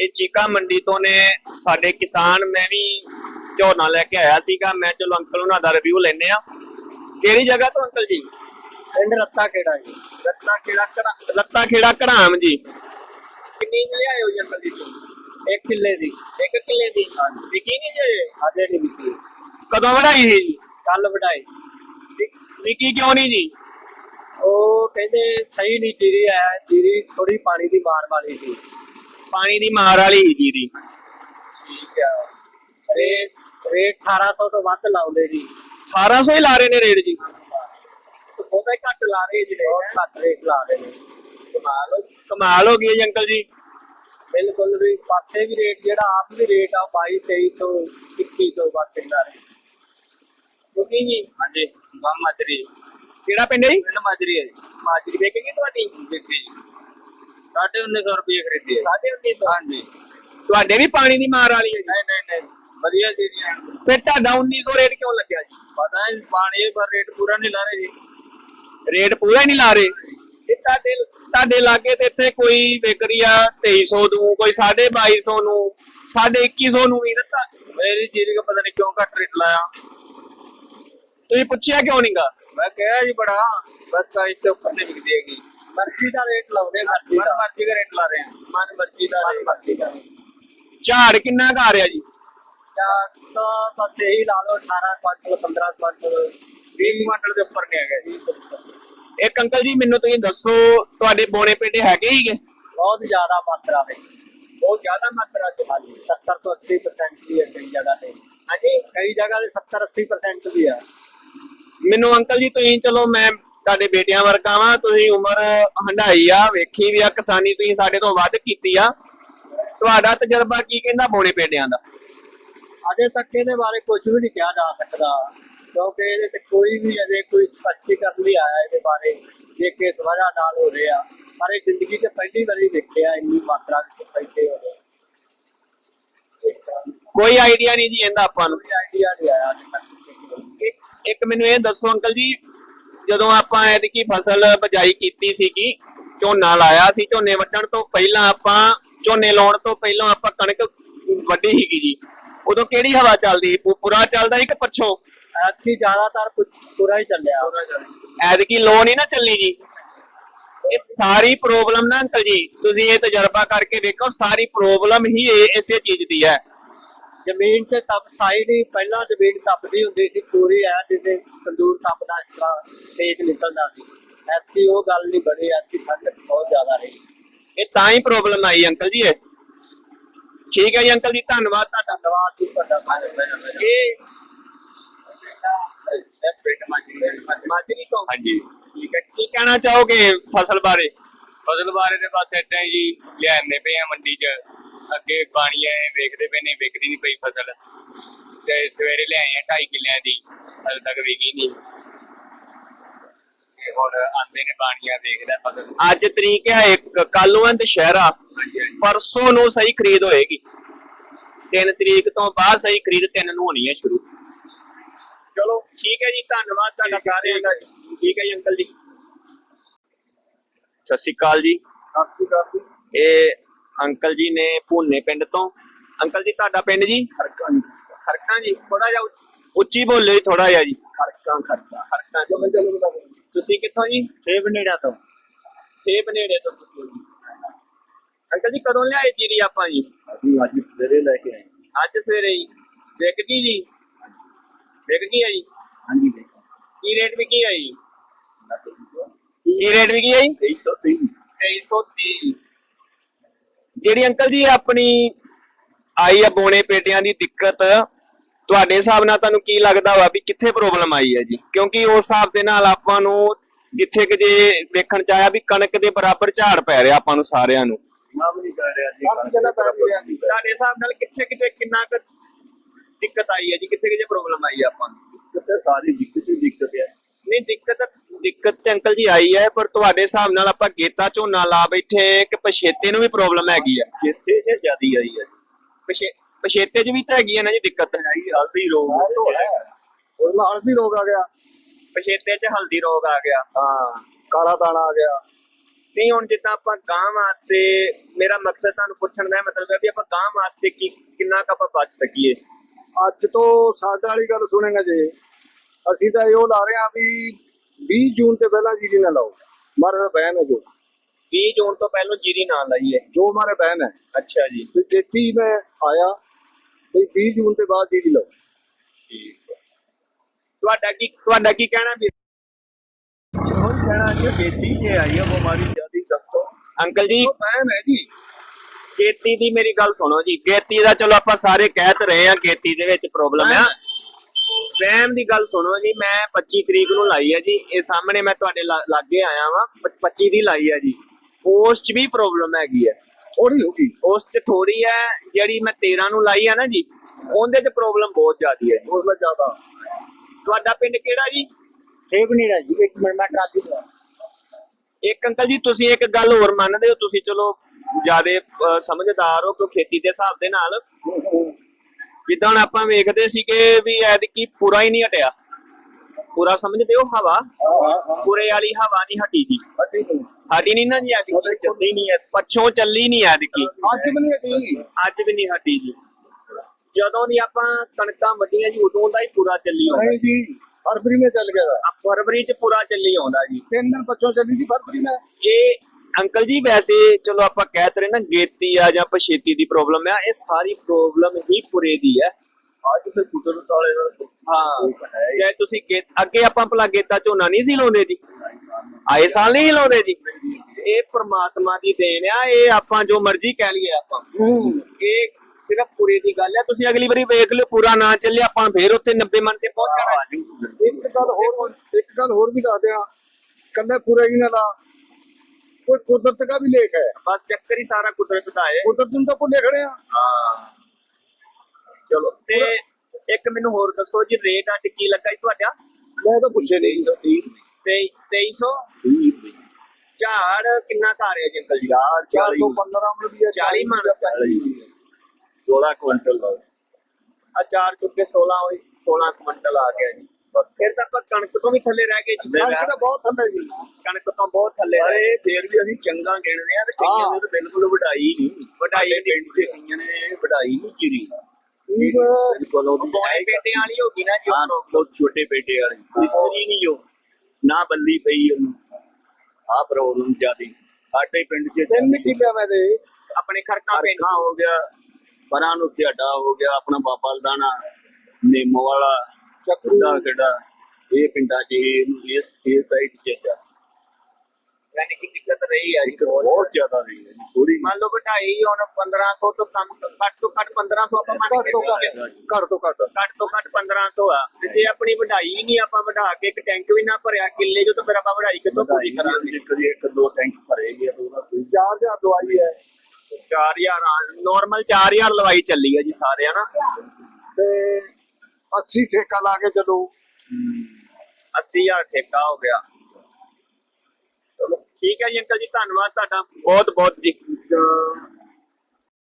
ਇਹ ਚੀਕਾ ਮੰਡੀ ਤੋਂ ਨੇ ਸਾਡੇ ਕਿਸਾਨ ਮੈਂ ਵੀ ਝੋਨਾ ਲੈ ਕੇ ਆਇਆ ਸੀਗਾ। ਮੈਂ ਚਲੋ ਅੰਕਲ ਉਹਨਾਂ ਦਾ ਰਿਵਿਊ ਲੈਣੇ ਆ ਕਿਹੜੀ ਜਗ੍ਹਾ ਤੋਂ ਅੰਕਲ ਜੀ? ਪਿੰਡ ਰੱਤਾ ਕਿਹੜਾ ਜੀ। ਲੱਤਾ ਖੇੜਾ ਲੱਤਾ ਖੇੜਾ ਘੜਾਮ ਜੀ। ਕਿੰਨੀ ਲਿਆਏ ਹੋ ਜੀ ਅੰਕਲ ਜੀ? ਇੱਕ ਕਿੱਲੇ ਦੀ। ਇੱਕ ਕਿੱਲੇ ਦੀ? ਵਿਕੀ ਨਹੀਂ ਜੇ? ਅਜੇ ਨਹੀਂ ਵਿਕੀ। ਕਦੋਂ ਵੜਾਈ ਸੀ ਜੀ? ਕੱਲ ਵਢਾਈ। ਵਿਕੀ ਕਿਉਂ ਨਹੀਂ ਜੀ? ਉਹ ਕਹਿੰਦੇ ਸਹੀ ਨਹੀਂ ਜੀਰੀ ਹੈ ਜੀਰੀ ਥੋੜੀ ਪਾਣੀ ਦੀ ਮਾਰ ਵਾਲੀ ਸੀ। ਪਾਣੀ ਦੀ ਮਾਰ ਵਾਲੀ ਜੀ। ਦੀ ਠੀਕ ਆ। ਰੇਟ ਰੇਟ 1800 ਤੋਂ ਵੱਧ ਲਾਉਂਦੇ ਜੀ। 1800 ਹੀ ਲਾ ਰਹੇ ਨੇ ਰੇਟ ਜੀ। ਬਹੁਤਾ ਹੀ ਘੱਟ ਲਾ ਰਹੇ ਜਿਹੜੇ ਬਹੁਤ ਘੱਟ ਰੇਟ ਲਾ ਰਹੇ ਨੇ। ਕਮਾਲ। ਕਮਾਲ ਹੋ ਗਈ ਜੀ ਅੰਕਲ ਜੀ। ਬਿਲਕੁਲ ਵੀ ਪਾਸੇ ਵੀ ਰੇਟ ਜਿਹੜਾ ਆਪ ਵੀ ਰੇਟ ਆ 22 23 ਤੋਂ 21 ਤੋਂ ਵੱਧ ਚੱਲਦਾ ਹੈ ਕਿਉਂਕਿ ਜੀ? ਹਾਂਜੀ ਗਮ ਮਾਜਰੀ ਕਿਹੜਾ ਪਿੰਡ ਹੈ ਜੀ? ਪਿੰਡ ਮਾਜਰੀ ਹੈ ਜੀ। ਮਾਜਰੀ ਵੇਖੇਗੀ ਤੁਹਾਡੀ? ਦੇਖੀ ਜੀ। 1950 ਰੁਪਏ ਖਰੀਦੀ ਹੈ। ਸਾਡੇ ਉੱਤੇ ਹਾਂਜੀ। ਤੁਹਾਡੇ ਵੀ ਪਾਣੀ ਦੀ ਮਾਰ ਵਾਲੀ ਹੈ ਜੀ? ਨਹੀਂ ਨਹੀਂ ਨਹੀਂ। ਵਧੀਆ ਜੀ ਜੀ। ਫਿਰ ਤੁਹਾਡਾ 1900 ਰੇਟ ਕਿਉਂ ਲੱਗਿਆ ਜੀ? ਪਤਾ ਹੈ ਪਾਣੀ ਪਰ ਰੇਟ ਪੂਰਾ ਨਹੀਂ ਲਾ ਰਹੇ ਜੀ। ਰੇਟ ਪੂਰਾ ਹੀ ਨਹੀਂ ਲਾ ਰਹੇ? ਇਹ ਤੁਹਾਡੇ ਤੁਹਾਡੇ ਲਾਗੇ ਤੇ ਇੱਥੇ ਕੋਈ ਵਿਕਰੀ ਆ 2300 ਨੂੰ ਕੋਈ 2250 ਨੂੰ 2100 ਨੂੰ ਵੀ ਦਿੱਤਾ ਮੇਰੀ ਜੀਰੀ ਦਾ ਪਤਾ ਨਹੀਂ ਕਿਉਂ ਘੱਟ ਰੇਟ ਲਾਇਆ। ਤੁਸੀਂ ਪੁੱਛਿਆ ਕਿਉਂ ਨਹੀਂਗਾ ਮੈਂ ਕਿਹਾ ਜੀ ਬੜਾ ਬਸ ਤਾਂ ਇਸ ਤੋਂ ਉੱਪਰ ਨਹੀਂ ਵਿਕਦੀ ਹੈਗੀ। ਮਰਜ਼ੀ ਦਾ ਰੇਟ ਲਾਉਂਦੇ ਮਰਜ਼ੀ ਦਾ। ਮਰਜ਼ੀ ਦਾ ਰੇਟ ਲਾ ਰਹੇ ਆ। ਮਨ ਮਰਜ਼ੀ ਦਾ ਰੇਟ ਮਰਜ਼ੀ ਦਾ ਝਾੜ ਕਿੰਨਾ ਆ ਰਿਹਾ ਜੀ? ਚਾਰ ਸੌ ਬਸ ਇਹੀ ਲਾ ਲਓ 18 ਕੁਆਂਟਲ 15 ਕੁਆਂਟਲ। 20 ਕੁਆਂਟਲ ਦੇ ਉੱਪਰ ਨਹੀਂ ਹੈਗਾ ਜੀ। ਇੱਕ ਅੰਕਲ ਜੀ ਮੈਨੂੰ ਤੁਸੀਂ ਦੱਸੋ ਤੁਹਾਡੇ ਬੋਨੇ ਪੇਟੇ ਹੈਗੇ ਹੀਗੇ? ਬਹੁਤ ਜ਼ਿਆਦਾ ਮਾਤਰਾ ਵਿੱਚ। ਬਹੁਤ ਜ਼ਿਆਦਾ ਮਾਤਰਾ ਚ ਹਾਂਜੀ। 70 ਤੋਂ 80% ਵੀ ਹੈ ਕਈ ਜਗ੍ਹਾ ਤੇ। ਹਾਂਜੀ ਕਈ ਜਗ੍ਹਾ ਤੇ 70 80% ਵੀ ਆ। ਮੈਨੂੰ ਅੰਕਲ ਜੀ ਤੁਸੀਂ ਚਲੋ ਮੈਂ ਤੁਹਾਡੇ ਬੇਟਿਆਂ ਵਰਗਾ ਵਾਂ ਤੁਸੀਂ ਉਮਰ ਹੰਡਾਈ ਆ ਵੇਖੀ ਵੀ ਆ ਕਿਸਾਨੀ ਤੁਸੀਂ ਸਾਡੇ ਤੋਂ ਵੱਧ ਕੀਤੀ ਆ। ਤੁਹਾਡਾ ਤਜਰਬਾ ਕੀ ਕਹਿੰਦਾ ਬੋਨੇ ਪੇਟਿਆਂ ਦਾ? ਅਜੇ ਤੱਕ ਇਹਦੇ ਬਾਰੇ ਕੁਝ ਵੀ ਨਹੀਂ ਕਿਹਾ ਜਾ ਸਕਦਾ ਕਿਉਂਕਿ ਇਹਦੇ ਤੇ ਕੋਈ ਵੀ ਅਜੇ ਕੋਈ ਸਪਸ਼ਟੀਕਰਨ ਨਹੀਂ ਆਇਆ ਇਹਦੇ ਬਾਰੇ ਜੇ ਕਿਸ ਵਜ੍ਹਾ ਨਾਲ ਹੋ ਰਿਹਾ। ਇਹ ਜ਼ਿੰਦਗੀ 'ਚ ਪਹਿਲੀ ਵਾਰੀ ਦੇਖਿਆ ਇੰਨੀ ਮਾਤਰਾ ਵਿੱਚ ਪੈਸੇ ਹੋ ਰਹੇ। ਕੋਈ ਆਈਡੀਆ ਨਹੀਂ ਜੀ ਇਹਦਾ ਆਪਾਂ ਨੂੰ। ਕੋਈ ਆਈਡੀਆ ਨਹੀਂ ਆਇਆ ਅਜੇ ਤੱਕ ਇੱਕ ਮੈਨੂੰ ਇਹ ਦੱਸੋ ਅੰਕਲ ਜੀ ਜਦੋਂ ਆਪਾਂ ਐਤਕੀ ਫਸਲ ਬਜਾਈ ਕੀਤੀ ਸੀਗੀ ਝੋਨਾ ਲਾਇਆ ਸੀ ਝੋਨੇ ਵੱਢਣ ਤੋਂ ਪਹਿਲਾਂ ਆਪਾਂ ਝੋਨੇ ਲਾਉਣ ਤੋਂ ਪਹਿਲਾਂ ਆਪਾਂ ਕਣਕ ਵੱਢੀ ਸੀਗੀ ਜੀ। ਉਦੋਂ ਕਿਹੜੀ ਹਵਾ ਚੱਲਦੀ ਪੂਰਾ ਚੱਲਦਾ ਸੀ ਕਿ ਪੱਛੋਂ? ਐਤਕੀ ਜ਼ਿਆਦਾਤਰ ਪੂਰਾ ਹੀ ਚੱਲਿਆ। ਐਤਕੀ ਲੋ ਨਹੀਂ ਨਾ ਚੱਲੀ ਜੀ। ਇਹ ਸਾਰੀ ਪ੍ਰੋਬਲਮ ਨਾ ਅੰਕਲ ਜੀ ਤੁਸੀਂ ਇਹ ਤਜਰਬਾ ਕਰਕੇ ਵੇਖੋ ਸਾਰੀ ਪ੍ਰੋਬਲਮ ਹੀ ਇਸੇ ਚੀਜ਼ ਦੀ ਹੈ। ਜ਼ਮੀਨ 'ਚ ਤਪ ਸਾਈਡ ਹੀ ਪਹਿਲਾਂ ਜ਼ਮੀਨ ਤਪਦੀ ਹੁੰਦੀ ਸੀ ਪੂਰੀ ਆ ਜਿਵੇਂ ਤੰਦੂਰ ਤਪਦਾ ਇਸ ਤਰ੍ਹਾਂ ਤੇਜ਼ ਨਿਕਲਦਾ ਸੀ। ਐਤਕੀ ਉਹ ਗੱਲ ਨਹੀਂ ਬਣੀ ਐਤਕੀ ਠੰਡ ਬਹੁਤ ਜ਼ਿਆਦਾ ਰਹੀ। ਇਹ ਤਾਂ ਹੀ ਪ੍ਰੋਬਲਮ ਆਈ ਅੰਕਲ ਜੀ ਇਹ। ਠੀਕ ਹੈ ਜੀ ਅੰਕਲ ਜੀ ਧੰਨਵਾਦ ਤੁਹਾਡਾ। ਧੰਨਵਾਦ ਜੀ ਤੁਹਾਡਾ। ਇਹ ਮਾਜਰੀ ਤੋਂ ਹਾਂਜੀ। ਠੀਕ ਹੈ ਕੀ ਕਹਿਣਾ ਚਾਹੋਗੇ ਫਸਲ ਬਾਰੇ? ਫਸਲ ਬਾਰੇ ਦੇ ਬਸ ਏਦਾਂ ਹੀ ਜੀ ਲਿਆਉਂਦੇ ਪਏ ਆ ਮੰਡੀ 'ਚ। ਅੱਗੇ ਪਾਣੀ ਆਏ ਵੇਖਦੇ ਪਏ ਨੇ ਵਿਕਦੀ ਨਹੀਂ ਪਈ ਫਸਲ। ਤੇ ਸਵੇਰੇ ਲਿਆਏ ਆ 2.5 ਕਿੱਲਿਆਂ ਦੀ ਹਜੇ ਤੱਕ ਵਿਕੀ ਨਹੀਂ ਤੇ ਹੁਣ ਆਂਦੇ ਨੇ ਪਾਣੀਆਂ ਦੇਖਦਾ ਫਸਲ। ਅੱਜ ਤਰੀਕ ਹੈ ਇੱਕ ਕੱਲ ਨੂੰ ਹੈ ਦੁਸ਼ਹਿਰਾ ਪਰਸੋਂ ਨੂੰ ਸਹੀ ਖਰੀਦ ਹੋਏਗੀ। 3 ਤਰੀਕ ਤੋਂ ਬਾਅਦ ਸਹੀ ਖਰੀਦ 3 ਨੂੰ ਹੋਣੀ ਹੈ ਸ਼ੁਰੂ। ਚਲੋ ਠੀਕ ਹੈ ਜੀ ਧੰਨਵਾਦ ਤੁਹਾਡਾ ਸਾਰਿਆਂ ਦਾ। ਜੀ ਠੀਕ ਹੈ ਜੀ ਅੰਕਲ ਜੀ। ਸਤਿ ਸ਼੍ਰੀ ਅਕਾਲ ਜੀ। ਇਹ ਅੰਕਲ ਜੀ ਨੇ ਭੂਨੇ ਪਿੰਡ ਤੋਂ। ਅੰਕਲ ਜੀ ਤੁਹਾਡਾ ਪਿੰਡ ਜੀ? ਖਰਕਾਂ ਖਰਕਾਂ ਜੀ ਥੋੜਾ ਜਿਹਾ ਉੱਚ- ਬੋਲਿਓ ਜੀ ਥੋੜਾ ਜਿਹਾ ਜੀ। ਖਰਕਾਂ ਖਰਕਾਂ ਖਰਕਾਂ ਜੀ। ਤੁਸੀਂ ਕਿੱਥੋਂ ਜੀ? ਸੇਬ ਨੇੜਾ ਤੋਂ। ਛੇ ਬਨੇੜੇ ਤੋਂ ਤੁਸੀਂ। ਜੀ। ਅੰਕਲ ਜੀ ਕਦੋਂ ਲਿਆਏ ਜੀਰੀ ਆਪਾਂ ਜੀ? ਅਸੀਂ ਅੱਜ ਸਵੇਰੇ ਲੈ ਕੇ ਆਏ ਅੱਜ ਸਵੇਰੇ ਹੀ ਵਿਕ ਗਈ ਜੀ? ਵਿਕ ਗਈ ਹੈ ਜੀ? ਹਾਂਜੀ ਕੀ ਰੇਟ ਵਿਕੀ ਹੈ ਜੀ? ਕੀ ਰੇਟ ਵਿਕੀ ਹੈ ਜੀ 330 2330 ਜਿਹੜੀ ਅੰਕਲ ਜੀ ਆਪਣੀ ਆਈ ਆ ਬੋਨੇ ਪੇਟਿਆਂ ਦੀ ਦਿੱਕਤ ਤੁਹਾਡੇ ਹਿਸਾਬ ਨਾਲ ਤੁਹਾਨੂੰ ਕੀ ਲੱਗਦਾ ਵਾ ਵੀ ਕਿੱਥੇ ਪ੍ਰੋਬਲਮ ਆਈ ਹੈ ਜੀ? ਕਿਉਂਕਿ ਉਸ ਹਿਸਾਬ ਦੇ ਨਾਲ ਆਪਾਂ ਨੂੰ ਜਿੱਥੇ ਕਿ ਜੇ ਦੇਖਣ ਚ ਆਇਆ ਵੀ ਕਣਕ ਦੇ ਬਰਾਬਰ ਝਾੜ ਪੈ ਰਿਹਾ ਆਪਾਂ ਨੂੰ ਸਾਰਿਆਂ ਨੂੰ। ਨਾ ਵੀ ਨਹੀਂ ਕਰ ਰਿਹਾ ਜੀ ਕਾਫੀ ਜਗ੍ਹਾ ਪੈ ਰਿਹਾ ਜੀ। ਤੁਹਾਡੇ ਹਿਸਾਬ ਨਾਲ ਕਿੱਥੇ ਕਿੱਥੇ ਕਿੰਨਾ ਕੁ ਦਿੱਕਤ ਆਈ ਹੈ ਜੀ? ਕਿੱਥੇ ਕਿੱਥੇ ਪ੍ਰੋਬਲਮ ਆਈ ਹੈ ਆਪਾਂ ਨੂੰ? ਕਿਤੇ ਸਾਰੀ ਦਿੱਕਤ ਹੀ ਦਿੱਕਤ ਹੈ। ਦਿੱਕਤ ਤੇ ਅੰਕਲ ਜੀ ਆਈ ਹੈ ਪਰ ਤੁਹਾਡੇ ਹਿਸਾਬ ਨਾਲ ਆਪਾਂ ਗੇਤਾ ਝੋਨਾ ਲਾ ਬੈਠੇ ਕਿ ਪਛੇਤੇ ਨੂੰ ਵੀ ਪ੍ਰੋਬਲਮ ਹੈਗੀ ਹੈ? ਜਿੱਥੇ ਜੇ ਜਿਆਦੀ ਆਈ ਹੈ ਪਛੇ ਪਛੇਤੇ 'ਚ ਵੀ ਤਾਂ ਹੈਗੀ ਹੈ ਨਾ ਜੀ ਦਿੱਕਤ? ਜੀ ਹਲਦੀ ਰੋਗ ਉਹ ਨਾਲ ਹਲਦੀ ਰੋਗ ਆ ਗਿਆ। ਪਛੇਤੇ 'ਚ ਹਲਦੀ ਰੋਗ ਆ ਗਿਆ। ਹਾਂ ਕਾਲਾ ਦਾਣਾ ਆ ਗਿਆ। ਨਹੀਂ ਹੁਣ ਜਿੱਦਾਂ ਆਪਾਂ ਗਾਂ ਵਾਸਤੇ ਮੇਰਾ ਮਕਸਦ ਤੁਹਾਨੂੰ ਪੁੱਛਣ ਦਾ ਮਤਲਬ ਹੈ ਵੀ ਆਪਾਂ ਗਾਂ ਵਾਸਤੇ ਕੀ ਕਿੰਨਾ ਕੁ ਆਪਾਂ ਬਚ ਸਕੀਏ? ਅੱਜ ਤੋਂ ਸਾਡਾ ਵਾਲੀ ਗੱਲ ਸੁਣੇਗਾ ਜੇ। ਅਸੀਂ ਤਾਂ ਇਹੋ ਲਾ ਰਹੇ ਹਾਂ ਵੀ 20 ਜੂਨ ਤੇ ਪਹਿਲਾਂ ਜੀਰੀ ਨਾ ਲਾਓ। ਮਾਰੇ ਦਾ ਬਹਿਨ ਹੈ ਜੋ 20 ਜੂਨ ਤੋਂ ਪਹਿਲਾਂ ਜੀਰੀ ਨਾ ਲਾਈਏ। ਜੋ ਹਮਾਰੇ ਬਹਿਨ ਹੈ। ਅੱਛਾ ਜੀ। ਵੀ ਖੇਤੀ में ਆਇਆ ਵੀ 20 ਜੂਨ ਤੇ ਬਾਅਦ ਜੀਰੀ ਲਾਓ। ਤੁਹਾਡਾ ਕੀ ਤੁਹਾਡਾ ਕੀ ਕਹਿਣਾ ਵੀ ਉਹ ਕਹਿਣਾ ਕਿ ਖੇਤੀ 'ਚ ਆਈ ਹੈ ਬਿਮਾਰੀ ਜਿਆਦੀ ਸਖਤ ਅੰਕਲ ਜੀ। ਬਹਿਨ ਹੈ ਜੀ। ਖੇਤੀ ਦੀ ਮੇਰੀ ਗੱਲ ਸੁਣੋ ਜੀ। ਖੇਤੀ ਦਾ ਚਲੋ ਆਪਾਂ ਸਾਰੇ ਕਹਿ ਤਾਂ ਰਹੇ ਆ ਖੇਤੀ ਦੇ ਵਿੱਚ ਪ੍ਰੋਬਲਮ ਆ। ਵਹਿਮ ਦੀ ਗੱਲ ਸੁਣੋ ਜੀ ਮੈਂ 25 ਤਰੀਕ ਨੂੰ ਲਾਈ ਹੈ ਜੀ। ਇਹ ਸਾਹਮਣੇ ਮੈਂ ਤੁਹਾਡੇ ਲਾਗੇ ਆਇਆ ਵਾਂ 25 ਦੀ ਲਾਈ ਹੈ ਜੀ। ਉਸ 'ਚ ਵੀ ਪ੍ਰੋਬਲਮ ਹੈਗੀ ਹੈ ਥੋੜੀ ਹੋ ਗਈ। ਉਸ 'ਚ ਥੋੜੀ ਹੈ ਜਿਹੜੀ ਮੈਂ 13 ਨੂੰ ਲਾਈ ਹੈ ਨਾ ਜੀ ਉਹਦੇ 'ਚ ਪ੍ਰੋਬਲਮ ਬਹੁਤ ਜ਼ਿਆਦੀ ਹੈ ਉਸ ਵਿੱਚ ਜ਼ਿਆਦਾ। ਤੁਹਾਡਾ ਪਿੰਡ ਕਿਹੜਾ ਜੀ? ਰਹਿ ਜੀ ਇੱਕ ਮਿੰਟ ਮੈਂ ਕਾਦੀ ਲਾ ਇੱਕ ਅੰਕਲ ਜੀ ਤੁਸੀਂ ਇੱਕ ਗੱਲ ਹੋਰ ਮੰਨਦੇ ਹੋ ਤੁਸੀਂ ਚਲੋ ਜਿਆਦੇ ਸਮਝਦਾਰ ਹੋ ਕਿਉਂ ਖੇਤੀ ਦੇ ਹਿਸਾਬ ਦੇ ਨਾਲ? ਜਿੱਦਾਂ ਹੁਣ ਆਪਾਂ ਵੇਖਦੇ ਸੀਗੇ ਵੀ ਐਤਕੀ ਪੂਰਾ ਹੀ ਨਹੀਂ ਹਟਿਆ। ਪੂਰਾ ਸਮਝਦੇ ਹੋ ਹਵਾ? ਪੂਰੇ ਵਾਲੀ ਹਵਾ ਨਹੀਂ ਹਟੀ ਜੀ। ਹਟੀ ਨਹੀਂ। ਨਾ ਜੀ ਐਤਕੀ। ਚੱਲੀ ਨਹੀਂ ਐ ਪਛੋਂ ਚੱਲੀ ਨਹੀਂ ਐਤਕੀ। ਅੱਜ ਵੀ ਨਹੀਂ ਹਟੀ। ਅੱਜ ਵੀ ਨਹੀਂ ਹਟੀ ਜੀ। ਜਦੋਂ ਦੀ ਆਪਾਂ ਕਣਕਾਂ ਵੱਡੀਆਂ ਜੀ ਉਦੋਂ ਦਾ ਹੀ ਪੂਰਾ ਚੱਲੀ ਹੁੰਦਾ ਜੀ ਫਰਵਰੀ ਮੇ ਚੱਲ ਗਿਆ। ਫਰਵਰੀ ਚ ਪੂਰਾ ਚੱਲੀ ਆਉਂਦਾ ਜੀ। ਤਿੰਨ ਦਿਨ ਪਛੋਂ ਚੱਲੀ ਸੀ ਫਰਵਰੀ ਮੇ। ਇਹ ਅੰਕਲ ਜੀ ਵੈਸੇ ਚਲੋ ਆਪਾਂ ਕਹਿ ਤਰੇ ਨਾ ਗੇਤੀ ਆ ਜਾਂ ਪਛੇਤੀ ਦੀ ਪ੍ਰੋਬਲਮ ਆ ਇਹ ਸਾਰੀ ਪ੍ਰੋਬਲਮ ਹੀ ਪੁਰੇ ਦੀ ਹੈ ਅੱਜ ਤੇ ਕੁਦਰਤ ਵਾਲੇ ਨਾਲ ਹਾਂ ਜੇ ਤੁਸੀਂ ਅੱਗੇ ਆਪਾਂ ਭਲਾ ਗੇਤਾ ਝੋਨਾ ਨਹੀਂ ਸੀ ਲਾਉਂਦੇ ਜੀ। ਆਏ ਸਾਲ ਨਹੀਂ ਲਾਉਂਦੇ ਜੀ। ਇਹ ਪ੍ਰਮਾਤਮਾ ਦੀ ਦੇਣ ਆ ਇਹ ਆਪਾਂ ਜੋ ਮਰਜ਼ੀ ਕਹਿ ਲਈਏ ਆਪਾਂ। ਇਹ ਸਿਰਫ ਪੂਰੇ ਦੀ ਗੱਲ ਆ। ਤੁਸੀਂ ਅਗਲੀ ਵਾਰੀ ਵੇਖ ਲਿਓ ਪੂਰਾ ਨਾ ਚੱਲੇ ਆਪਾਂ ਫੇਰ ਉੱਥੇ 90 ਮਨ ਤੇ ਪਹੁੰਚ ਜਾਣਾ। ਇੱਕ ਗੱਲ ਹੋਰ ਇੱਕ ਗੱਲ ਹੋਰ ਵੀ ਦੱਸਦੇ ਆ ਕੱਲੇ ਪੂਰੇ ਹੀ ਨਾ ਕੋਈ ਕੁਦਰਤ ਦਾ ਵੀ ਲੇਖ ਹੈ। ਬਸ ਚੱਕਰ ਹੀ ਸਾਰਾ ਕੁਦਰਤ ਦਾ ਹੈ। ਕੁਦਰਤ ਨੂੰ ਤਾਂ ਭੁੱਲੇ ਖੜੇ ਆ ਹਾਂ। ਚਲੋ ਤੇ ਇੱਕ ਮੈਨੂੰ ਹੋਰ ਦੱਸੋ ਜੀ ਰੇਟ ਅੱਜ ਕੀ ਲੱਗਾ ਜੀ ਤੁਹਾਡਾ? ਮੈਂ ਤਾਂ ਪੁੱਛੇ ਨਹੀਂ। ਜੀ 2300 ਝਾੜ ਕਿੰਨਾ ਘਾ ਰਿਹਾ ਜੀ ਅੰਕਲ ਜੀ? ਯਾਰ 415 ਮਣ ਵੀ 40 ਮਣ 16 ਕੁਇੰਟਲ ਦਾ। ਆ 4 ਚੁੱਕੇ 16 ਹੋਈ 16 ਕੁਇੰਟਲ ਆ ਗਿਆ ਜੀ। ਫਿਰ ਤਾਂ ਆਪਾਂ ਕਣਕ ਤੋਂ ਵੀ ਥੱਲੇ ਰਹਿ ਗਏ ਜੀ। ਕਣਕ ਤਾਂ ਬਹੁਤ ਥੱਲੇ ਜੀ। ਕਣਕ ਤੋਂ ਬਹੁਤ ਥੱਲੇ ਰਹਿ ਗਏ। ਫੇਰ ਵੀ ਅਸੀਂ ਚੰਗਾ ਗਿਣਦੇ ਆ ਤੇ ਕਈਆਂ ਨੇ ਤਾਂ ਬਿਲਕੁਲ ਵਢਾਈ ਨਹੀਂ। ਸਾਡੇ ਪਿੰਡ 'ਚ ਕਈਆਂ ਨੇ ਵਢਾਈ ਨਹੀਂ ਚਿਰੀ। ਠੀਕ ਬਿਲਕੁਲ ਉਹ ਬੋਏ ਬੇਟੇ ਵਾਲੀ ਹੋ ਗਈ ਨਾ ਜੀ ਹਾਂ ਬਹੁਤ ਛੋਟੇ ਬੇਟੇ ਵਾਲੀ। ਇਸਰੀ ਨਹੀਂ ਜੋ ਨਾ ਬੱਲੀ ਪਈ ਉਹਨੂੰ। ਆ ਪ੍ਰੋਬਲਮ ਜਿਆਦੀ। ਸਾਡੇ ਪਿੰਡ 'ਚ ਤਿੰਨ ਕਿੱਲੇ ਮੈਂ ਦੇ ਆਪਣੇ ਖਰਕਾ ਪਿੰਡ। ਅਰਖਾ ਹੋ ਗਿਆ ਪਰਾਂ ਨੂੰ ਤੁਹਾਡਾ ਹੋ ਗਿਆ ਆਪਣਾ ਬਾਬਾ ਲਦਾਣਾ ਨੇਮੋ ਵਾਲਾ ਚੱਕੂਦਾ ਕਿਹੜਾ? ਇਹ ਪਿੰਡਾਂ 'ਚ ਇਹ ਇਸ ਇਸ ਸਾਈਡ 'ਚ ਜਾ ਯਾਨੀ ਕਿ ਦਿੱਕਤ ਰਹੀ ਹੈ ਜੀ ਬਹੁਤ। ਜ਼ਿਆਦਾ ਰਹੀ ਹੈ ਜੀ ਥੋੜੀ ਮੰਨ ਲਓ ਵਢਾਈ ਹੁਣ 1500 ਤੋਂ ਕਮ ਘੱਟ ਤੋਂ ਘੱਟ 1500 ਆਪਾਂ ਮੰਨ ਕੇ ਤੋਂ ਚੱਲੀਏ। ਘੱਟ ਤੋਂ ਘੱਟ। ਘੱਟ ਤੋਂ ਘੱਟ 1500 ਆ। ਤੇ ਜੇ ਆਪਣੀ ਵਢਾਈ ਹੀ ਨਹੀਂ ਆਪਾਂ ਵਢਾ ਕੇ ਇੱਕ ਟੈਂਕ ਵੀ ਨਾ ਭਰਿਆ ਕਿੱਲੇ ਜੋ ਤਾਂ ਫਿਰ ਆਪਾਂ ਵਢਾਈ ਕਿੱਥੋਂ ਪੂਰੀ ਕਰਾਂਗੇ? ਕਦੀ ਇੱਕ ਦੋ ਟੈਂਕ ਭਰੇਗੀ ਉਹਦਾ ਕੋਈ 4000 ਦਵਾਈ ਹੈ। 4000 ਨਾਰਮਲ 4000 ਲਵਾਈ ਚੱਲੀ ਹੈ ਜੀ ਸਾਰੇ ਹਨਾ ਤੇ 80 ਠੇਕਾ ਲਾ ਕੇ ਚਲੋ। 80000 ਠੇਕਾ ਹੋ ਗਿਆ। ਚਲੋ ਠੀਕ ਹੈ ਜੀ ਅੰਕਲ ਜੀ ਧੰਨਵਾਦ ਤੁਹਾਡਾ। ਬਹੁਤ ਬਹੁਤ ਜੀ